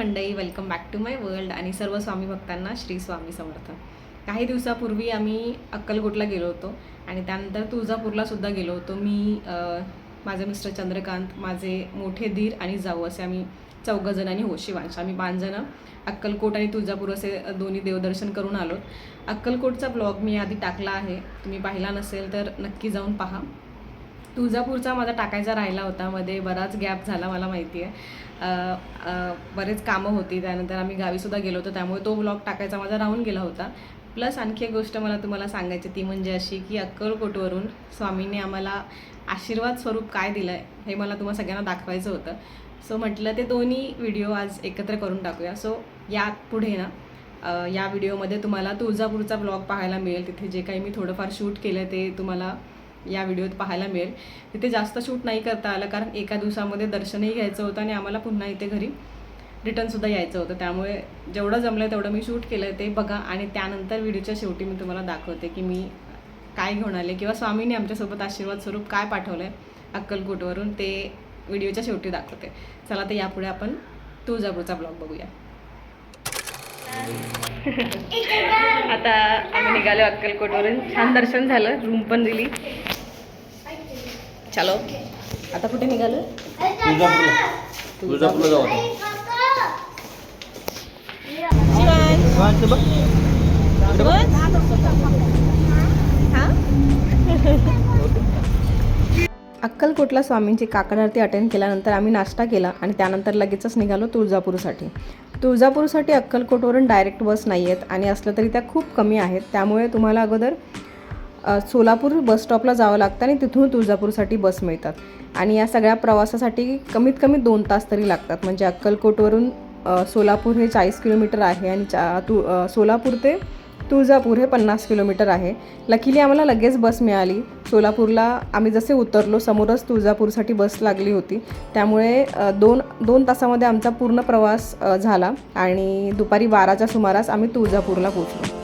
Mandai welcome back to my world आणि सर्व स्वामी भक्तांना श्री स्वामी समर्थ. काही दिवसापूर्वी आम्ही अक्कलकोटला गेलो होतो आणि त्यानंतर तुळजापूरला सुद्धा गेलो होतो. मी माझे मिस्टर चंद्रकांत माझे मोठे धीर आणि जाऊ असे आम्ही चौघजण आणि हो शिवांश. आम्ही पाचजणं अक्कलकोट आणि तुळजापूर असे दोन्ही देवदर्शन करून आलो. अक्कलकोटचा ब्लॉग मी आधी टाकला आहे. तुम्ही पाहिला नसेल तर नक्की जाऊन पहा. तुळजापूरचा माझा टाकायचा राहिला होता मध्ये बराच गॅप झाला मला माहिती आहे बरेच कामं होती त्यानंतर आम्ही गावीसुद्धा गेलो होतो त्यामुळे तो ब्लॉग टाकायचा माझा राहून गेला होता. प्लस आणखी एक गोष्ट मला तुम्हाला सांगायची ती म्हणजे अशी की अक्कलकोटवरून स्वामींनी आम्हाला आशीर्वाद स्वरूप काय दिलं आहे हे मला तुम्हाला सगळ्यांना दाखवायचं होतं. सो म्हटलं ते दोन्ही व्हिडिओ आज एकत्र करून टाकूया. सो या पुढे ना या व्हिडिओमध्ये तुम्हाला तुळजापूरचा ब्लॉग पाहायला मिळेल तिथे जे काही मी थोडंफार शूट केलं ते तुम्हाला या व्हिडिओत पाहायला मिळेल. तिथे जास्त शूट नाही करता आलं कारण एका दिवसामध्ये दर्शनही घ्यायचं होतं आणि आम्हाला पुन्हा इथे घरी रिटर्नसुद्धा यायचं होतं. त्यामुळे जेवढं जमलं तेवढं मी शूट केलं ते बघा. आणि त्यानंतर व्हिडिओच्या शेवटी मी तुम्हाला दाखवते की मी काय घेऊन आले किंवा स्वामींनी आमच्यासोबत आशीर्वाद स्वरूप काय पाठवलं आहे अक्कलकोटवरून ते व्हिडिओच्या शेवटी दाखवते. चला तर यापुढे आपण तुळजापूरचा ब्लॉग बघूया. आता आम्ही निघालो अक्कलकोटवरून. छान दर्शन झालं. रूम पण दिली. चलो. आता कुठे निघालो? तुळजापूरला. जाऊ. अक्कलकोटला स्वामींची काकड आरती अटेंड केल्यानंतर आम्ही नाश्ता केला आणि त्यानंतर लगेचच निघालो तुळजापूरसाठी. तुळजापूरसाठी अक्कलकोटवरून डायरेक्ट बस नाही आहेत आणि असलं तरी त्या खूप कमी आहेत. त्यामुळे तुम्हाला अगोदर सोलापूर बसस्टॉपला जावं लागतं आणि तिथून तुळजापूरसाठी बस मिळतात. आणि या सगळ्या प्रवासासाठी कमीत कमी दोन तास तरी लागतात. म्हणजे अक्कलकोटवरून सोलापूर हे चाळीस किलोमीटर आहे आणि चा तु सोलापूर ते तुळजापूर हे पन्नास किलोमीटर आहे. लकीली आम्हाला लगेच बस मिळाली. सोलापूरला आम्ही जसे उतरलो समोरच तुळजापूरसाठी बस लागली होती. त्यामुळे दोन दोन तासामध्ये आमचा पूर्ण प्रवास झाला आणि दुपारी बाराच्या सुमारास आम्ही तुळजापूरला पोचलो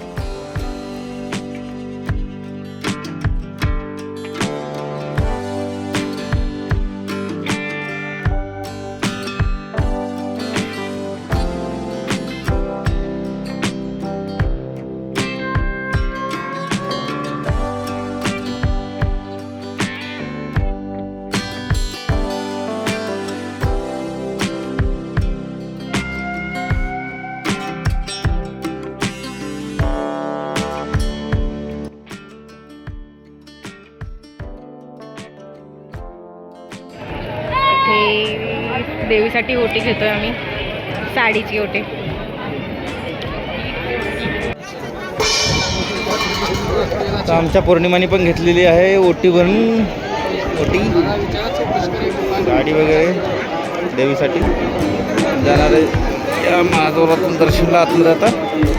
देवीसाठी ओटी घेतोय आम्ही. साडीची ओटी. तर आमच्या पौर्णिमाने पण घेतलेली आहे ओटी भरून. ओटी. गाडी वगैरे देवीसाठी. जाणारे या महादेवरातून दर्शनला आतमध्ये जातात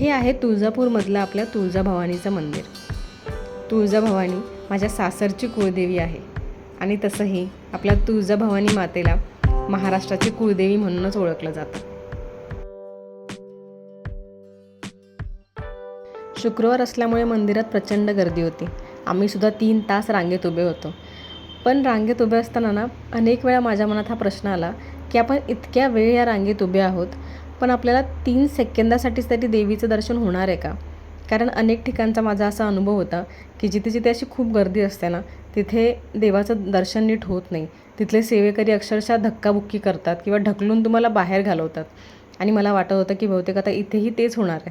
हे आहे तुळजापूरमधलं आपल्या तुळजाभवानीचं मंदिर. तुळजाभवानी माझ्या सासरची कुळदेवी आहे आणि तसंही आपल्या तुळजाभवानी मातेला महाराष्ट्राची कुळदेवी म्हणूनच ओळखलं जातं. शुक्रवार असल्यामुळे मंदिरात प्रचंड गर्दी होती. आम्ही सुद्धा तीन तास रांगेत उभे होतो. पण रांगेत उभे असताना ना अनेक वेळा माझ्या मनात हा प्रश्न आला की आपण इतक्या वेळ या रांगेत उभे आहोत पण आपल्याला तीन सेकंदासाठीच तरी देवीचं दर्शन होणार आहे का? कारण अनेक ठिकाणचा माझा असा अनुभव होता की जिथे जिथे अशी खूप गर्दी असते ना तिथे देवाचं दर्शन नीट होत नाही. तिथले सेवेकरी अक्षरशः धक्काबुक्की करतात किंवा ढकलून तुम्हाला बाहेर घालवतात. आणि मला वाटत होतं की बहुतेक आता इथेही तेच होणार आहे.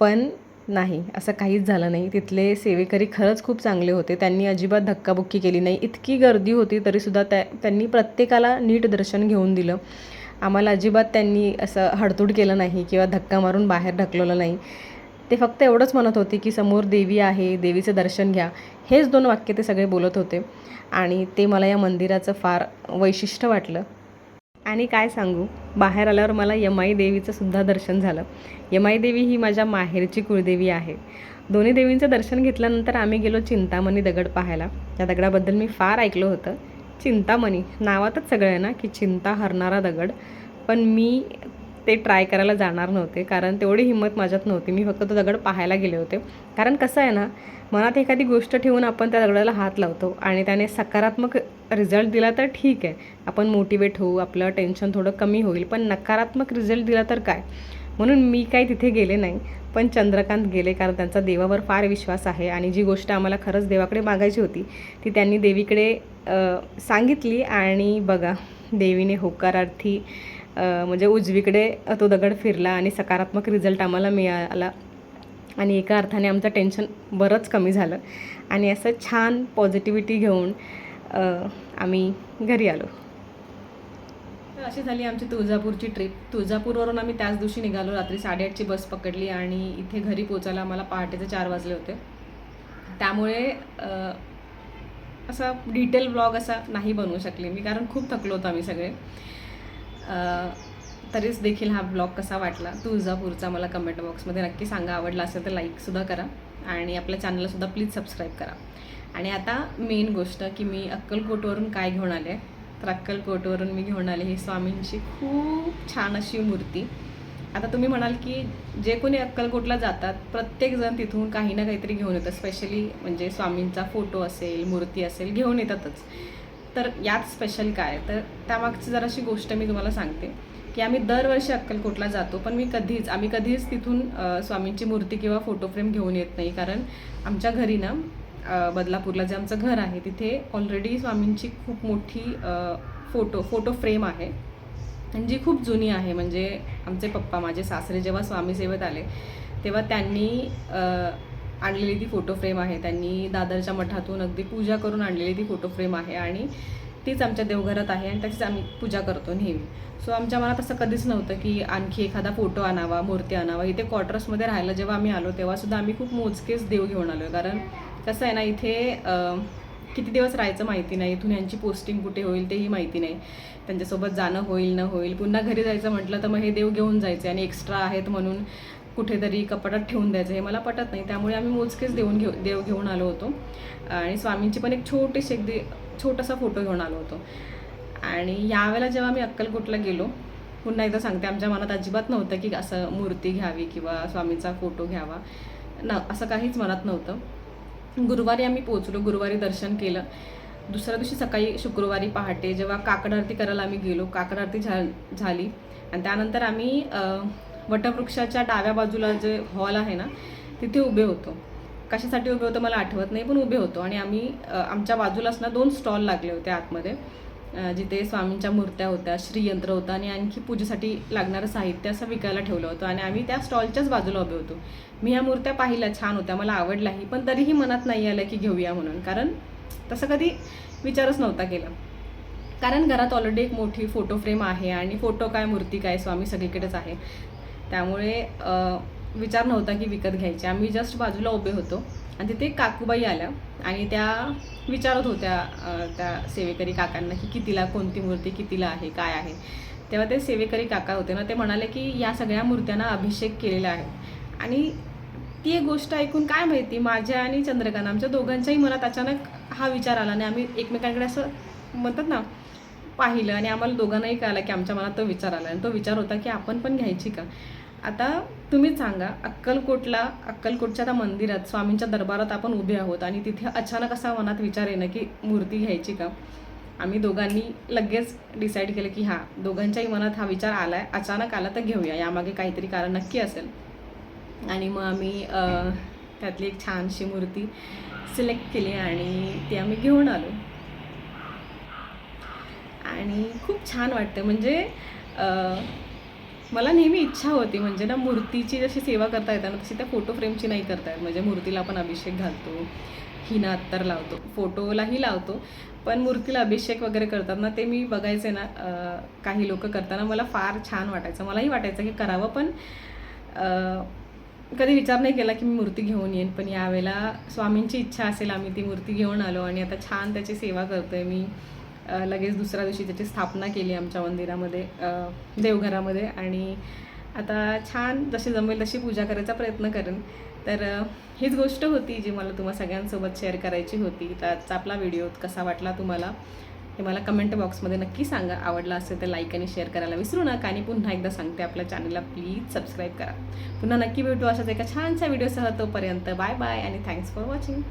पण नाही असं काहीच झालं नाही. तिथले सेवेकरी खरंच खूप चांगले होते. त्यांनी अजिबात धक्काबुक्की केली नाही. इतकी गर्दी होती तरीसुद्धा त्या त्यांनी प्रत्येकाला नीट दर्शन घेऊन दिलं. आम्हाला अजिबात त्यांनी असं हडतूड केलं नाही किंवा धक्का मारून बाहेर ढकलवलं नाही. ते फक्त एवढंच म्हणत होते की समोर देवी आहे देवीचं दर्शन घ्या. हेच दोन वाक्य ते सगळे बोलत होते. आणि ते मला या मंदिराचं फार वैशिष्ट्य वाटलं. आणि काय सांगू? बाहेर आल्यावर मला यमाई देवीचं सुद्धा दर्शन झालं. यमाई देवी ही माझ्या माहेरची कुळदेवी आहे. दोन्ही देवींचं दर्शन घेतल्यानंतर आम्ही गेलो चिंतामणी दगड पाहायला. त्या दगडाबद्दल मी फार ऐकलं होतं. चिंतामणी. नावातच सगळं आहे ना की चिंता हरणारा दगड. पण मी ते ट्राय करायला जाणार नव्हते कारण तेवढी हिंमत माझ्यात नव्हती. मी फक्त तो दगड पाहायला गेले होते. कारण कसं आहे ना मनात एखादी गोष्ट ठेवून आपण त्या दगडाला हात लावतो आणि त्याने सकारात्मक रिझल्ट दिला तर ठीक आहे. आपण मोटिवेट होऊ आपलं टेन्शन थोडं कमी होईल पण नकारात्मक रिझल्ट दिला तर काय? म्हणून मी काही तिथे गेले नाही पण चंद्रकांत गेले कारण त्यांचा देवावर फार विश्वास आहे आणि जी गोष्ट आम्हाला खरंच देवाकडे मागायची होती ती त्यांनी देवीकडे सांगितली आणि बघा देवीने होकारार्थी म्हणजे उजवीकडे तो दगड फिरला आणि सकारात्मक रिझल्ट आम्हाला मिळाला. आणि एका अर्थाने आमचं टेन्शन बरंच कमी झालं. आणि असं छान पॉझिटिव्हिटी घेऊन आम्ही घरी आलो. तर अशी झाली आमची तुळजापूरची ट्रिप तुळजापूरवरून आम्ही त्याच दिवशी निघालो. रात्री साडेआठची बस पकडली आणि इथे घरी पोचायला आम्हाला पहाटेचे चार वाजले होते. त्यामुळे असा डिटेल ब्लॉग असा नाही बनवू शकले मी कारण खूप थकलो होतो आम्ही सगळे. तरीच देखील हा ब्लॉग कसा वाटला तुळजापूरचा मला कमेंट बॉक्समध्ये नक्की सांगा. आवडला असेल तर लाईकसुद्धा करा आणि आपल्या चॅनलसुद्धा प्लीज सबस्क्राईब करा. आणि आता मेन गोष्ट की मी अक्कलकोटवरून काय घेऊन आले तर अक्कलकोटवरून मी घेऊन आले ही स्वामींची खूप छान अशी मूर्ती. आता तुम्ही म्हणाल की जे कोणी अक्कलकोटला जातात प्रत्येकजण तिथून काही ना काहीतरी घेऊन येतं स्पेशली म्हणजे स्वामींचा फोटो असेल मूर्ती असेल घेऊन येतातच. तर यात स्पेशल काय? तर त्यामागची जराशी गोष्ट मी तुम्हाला सांगते की आम्ही दरवर्षी अक्कलकोटला जातो पण मी कधीच आम्ही कधीच तिथून स्वामींची मूर्ती किंवा फोटो फ्रेम घेऊन येत नाही. कारण आमच्या घरी ना बदलापूरला जे आमचं घर आहे तिथे ऑलरेडी स्वामींची खूप मोठी फोटो फोटो फ्रेम आहे. आणि जी खूप जुनी आहे. म्हणजे आमचे पप्पा माझे सासरे जेव्हा स्वामी सेवेत आले तेव्हा त्यांनी आणलेली ती फोटो फ्रेम आहे. त्यांनी दादरच्या मठातून अगदी पूजा करून आणलेली ती फोटो फ्रेम आहे आणि तीच आमच्या देवघरात आहे आणि त्याचीच आम्ही पूजा करतो नेहमी. सो आमच्या मनात असं कधीच नव्हतं की आणखी एखादा फोटो आणावा मूर्ती आणावा. इथे क्वार्टर्समध्ये राहायला जेव्हा आम्ही आलो तेव्हासुद्धा आम्ही खूप मोजकेच देव घेऊन आलो कारण कसं आहे ना इथे किती दिवस राहायचं माहिती नाही. इथून यांची पोस्टिंग कुठे होईल तेही माहिती नाही. त्यांच्यासोबत जाणं होईल न होईल. पुन्हा घरी जायचं म्हटलं तर मग हे देव घेऊन जायचे आणि एक्स्ट्रा आहेत म्हणून कुठेतरी कपाटात ठेवून द्यायचं. हे मला पटत नाही. त्यामुळे आम्ही मोजकेच देऊन घेऊ देव घेऊन आलो होतो. आणि स्वामींची पण एक छोटीशी अगदी छोटासा फोटो घेऊन आलो होतो. आणि यावेळेला जेव्हा मी अक्कलकोटला गेलो पुन्हा एकदा सांगते आमच्या मनात अजिबात नव्हतं की असं मूर्ती घ्यावी किंवा स्वामींचा फोटो घ्यावा. न असं काहीच मनात नव्हतं. गुरुवारी आम्ही पोचलो गुरुवारी दर्शन केलं. दुसऱ्या दिवशी सकाळी शुक्रवारी पहाटे जेव्हा काकड आरती करायला आम्ही गेलो काकड आरती झा झाली. आणि त्यानंतर आम्ही वटवृक्षाच्या डाव्या बाजूला जे हॉल आहे ना तिथे उभे होतो. कशासाठी उभे होतो मला आठवत नाही पण उभे होतो. आणि आम्ही आमच्या बाजूलाच ना दोन स्टॉल लागले होते आतमध्ये. जिथे स्वामींच्या मूर्त्या होत्या श्रीयंत्र होतं आणि आणखी पूजेसाठी लागणारं साहित्य असं विकायला ठेवलं होतं आणि आम्ही त्या स्टॉलच्याच बाजूला उभे होतो. मी ह्या मूर्त्या पाहिल्या छान होत्या मला आवडल्याही पण तरीही मनात नाही आलं की घेऊया म्हणून. कारण तसं कधी विचारच नव्हता केला. कारण घरात ऑलरेडी एक मोठी फोटो फ्रेम आहे आणि फोटो काय मूर्ती काय स्वामी सगळीकडेच आहे. त्यामुळे विचार नव्हता की विकत घ्यायचे. आम्ही जस्ट बाजूला उभे होतो. आणि तिथे काकूबाई आल्या आणि त्या विचारत होत्या त्या सेवेकरी काकांना की कितीला कोणती मूर्ती कितीला आहे काय आहे? तेव्हा ते सेवेकरी काका होते ना ते म्हणाले की या सगळ्या मूर्त्यांना अभिषेक केलेला आहे. आणि ती एक गोष्ट ऐकून काय माहिती माझ्या आणि चंद्रकांत आमच्या दोघांच्याही मनात अचानक हा विचार आला आणि आम्ही एकमेकांकडे असं म्हणतात ना पाहिलं आणि आम्हाला दोघांनाही कळालं की आमच्या मनात तो विचार आला. आणि तो विचार होता की आपण पण घ्यायची का? आता तुम्हीच सांगा अक्कलकोटला अक्कलकोटच्या त्या मंदिरात स्वामींच्या दरबारात आपण उभे आहोत आणि तिथे अचानक असा मनात विचार येणं की मूर्ती घ्यायची का? आम्ही दोघांनी लगेच डिसाईड केलं की हां दोघांच्याही मनात हा विचार आला आहे अचानक आला तर घेऊया यामागे काहीतरी कारण नक्की असेल. आणि मग आम्ही त्यातली एक छानशी मूर्ती सिलेक्ट केली आणि ती आम्ही घेऊन आलो. आणि खूप छान वाटतं म्हणजे मला नेहमी इच्छा होती म्हणजे ना मूर्तीची जशी सेवा करता येते ना तशी त्या फोटो फ्रेमची नाही करता येत. म्हणजे मूर्तीला आपण अभिषेक घालतो हिना अत्तर लावतो फोटोलाही लावतो पण मूर्तीला अभिषेक वगैरे करतात ना ते मी बघायचे ना काही लोक करताना मला फार छान वाटायचं. मलाही वाटायचं की करावं पण कधी विचार नाही केला की मी मूर्ती घेऊन येईन. पण यावेळेला स्वामींची इच्छा असेल आम्ही ती मूर्ती घेऊन आलो आणि आता छान त्याची सेवा करतोय मी. लगेच दुसऱ्या दिवशी त्याची स्थापना केली आमच्या मंदिरामध्ये देवघरामध्ये. आणि आता छान जशी जमेल तशी पूजा करायचा प्रयत्न करेन. तर हीच गोष्ट होती जी मला तुम्हा सगळ्यांसोबत शेअर करायची होती. तर आजचा आपला व्हिडिओ कसा वाटला तुम्हाला हे मला कमेंट बॉक्समध्ये नक्की सांगा. आवडला असेल तर लाईक आणि शेअर करायला विसरू नका. आणि पुन्हा एकदा सांगते आपल्या चॅनलला प्लीज सबस्क्राईब करा. पुन्हा नक्की भेटू अशाच एका छानशा व्हिडिओसह. तोपर्यंत बाय बाय आणि थँक्स फॉर वॉचिंग